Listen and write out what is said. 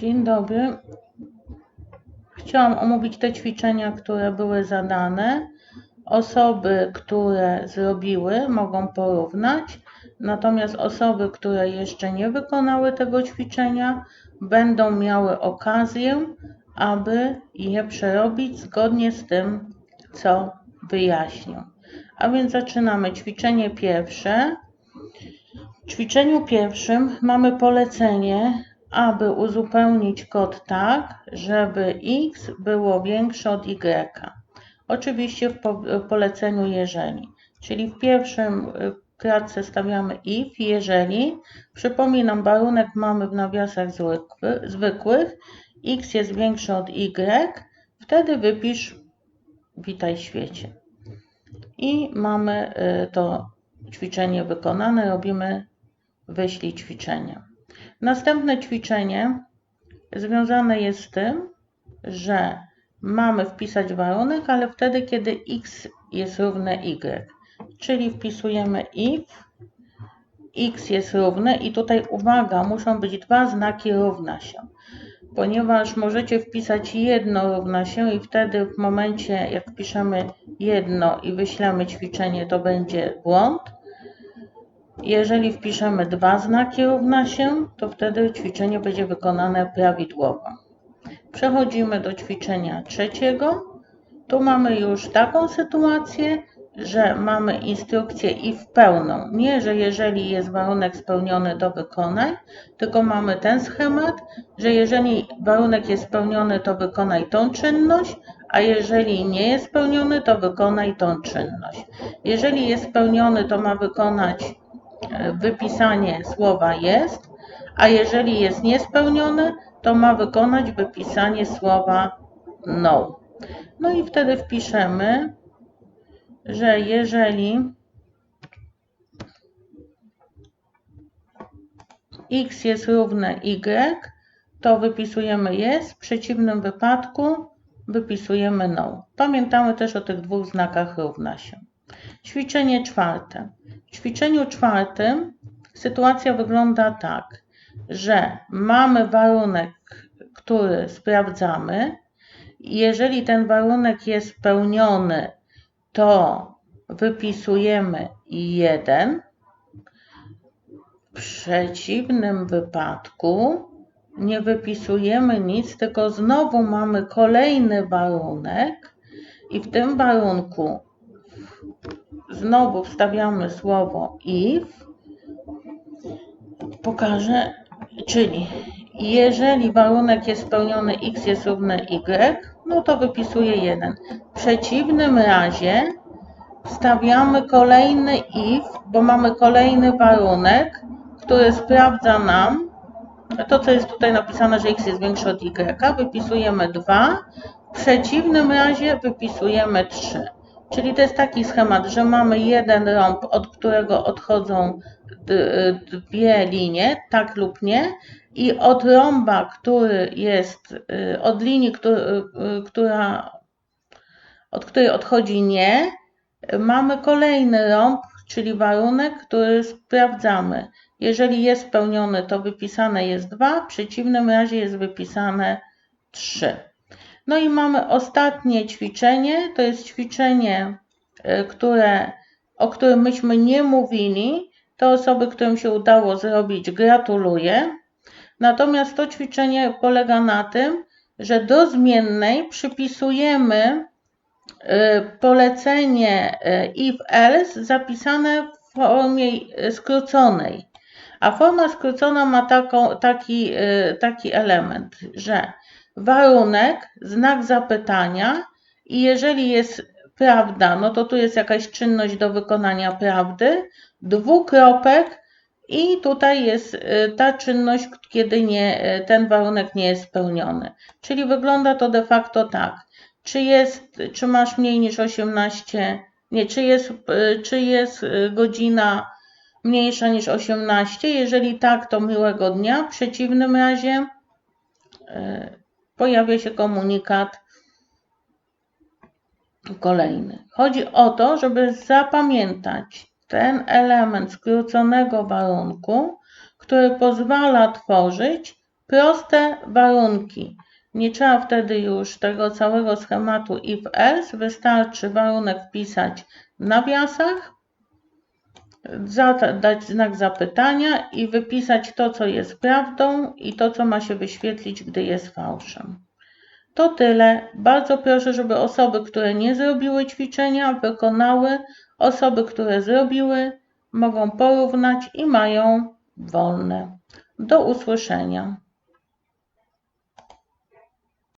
Dzień dobry. Chciałam omówić te ćwiczenia, które były zadane. Osoby, które zrobiły, mogą porównać, natomiast osoby, które jeszcze nie wykonały tego ćwiczenia, będą miały okazję, aby je przerobić zgodnie z tym, co wyjaśnię. A więc zaczynamy ćwiczenie pierwsze. W ćwiczeniu pierwszym mamy polecenie, aby uzupełnić kod tak, żeby x było większe od y. Oczywiście w poleceniu jeżeli. Czyli w pierwszym y, kratce stawiamy if, jeżeli. Przypominam, warunek mamy w nawiasach zwykłych. x jest większe od y. Wtedy wypisz witaj świecie. I mamy y, to ćwiczenie wykonane. Robimy wyślij ćwiczenie. Następne ćwiczenie związane jest z tym, że mamy wpisać warunek, ale wtedy, kiedy x jest równe y. Czyli wpisujemy if x jest równe i tutaj uwaga, muszą być dwa znaki równa się. Ponieważ możecie wpisać jedno równa się i wtedy w momencie jak wpiszemy jedno i wyślemy ćwiczenie to będzie błąd. Jeżeli wpiszemy dwa znaki równa się, to wtedy ćwiczenie będzie wykonane prawidłowo. Przechodzimy do ćwiczenia trzeciego. Tu mamy już taką sytuację, że mamy instrukcję i w pełną. Nie, że jeżeli jest warunek spełniony, to wykonaj, tylko mamy ten schemat, że jeżeli warunek jest spełniony, to wykonaj tą czynność, a jeżeli nie jest spełniony, to wykonaj tą czynność. Jeżeli jest spełniony, to ma wykonać wypisanie słowa jest, a jeżeli jest niespełnione, to ma wykonać wypisanie słowa no. No i wtedy wpiszemy, że jeżeli x jest równe y, to wypisujemy jest, w przeciwnym wypadku wypisujemy no. Pamiętamy też o tych dwóch znakach równa się. Ćwiczenie czwarte. W ćwiczeniu czwartym sytuacja wygląda tak, że mamy warunek, który sprawdzamy. Jeżeli ten warunek jest spełniony, to wypisujemy 1. W przeciwnym wypadku nie wypisujemy nic, tylko znowu mamy kolejny warunek i w tym warunku znowu wstawiamy słowo if, pokażę, czyli jeżeli warunek jest spełniony x jest równe y, no to wypisuję 1. W przeciwnym razie wstawiamy kolejny if, bo mamy kolejny warunek, który sprawdza nam to, co jest tutaj napisane, że x jest większe od y, wypisujemy 2. W przeciwnym razie wypisujemy 3. Czyli to jest taki schemat, że mamy jeden rąb, od którego odchodzą dwie linie, tak lub nie, i od rąba, który jest, y, od linii, który, y, która, od której odchodzi nie, mamy kolejny rąb, czyli warunek, który sprawdzamy. Jeżeli jest spełniony, to wypisane jest 2, w przeciwnym razie jest wypisane 3. No i mamy ostatnie ćwiczenie. To jest ćwiczenie, e, które, o którym myśmy nie mówili. To osoby, którym się udało zrobić, gratuluję. Natomiast to ćwiczenie polega na tym, że do zmiennej przypisujemy e, polecenie e, if else zapisane w formie skróconej. A forma skrócona ma taką, taki, taki element, że warunek, znak zapytania i jeżeli jest prawda, no to tu jest jakaś czynność do wykonania prawdy, dwukropek i tutaj jest y, ta czynność, kiedy nie, y, ten warunek nie jest spełniony. Czyli wygląda to de facto tak. Czy, jest, czy masz mniej niż 18, nie, czy jest, y, czy jest godzina mniejsza niż 18? Jeżeli tak, to miłego dnia. W przeciwnym razie pojawia się komunikat kolejny. Chodzi o to, żeby zapamiętać ten element skróconego warunku, który pozwala tworzyć Proste warunki. Nie trzeba wtedy już tego całego schematu if else. Wystarczy warunek wpisać w nawiasach, dać znak zapytania i wypisać to, co jest prawdą i to, co ma się wyświetlić, gdy jest fałszem. To tyle. Bardzo proszę, żeby osoby, które nie zrobiły ćwiczenia, wykonały. Osoby, które zrobiły, mogą porównać i mają wolne. Do usłyszenia.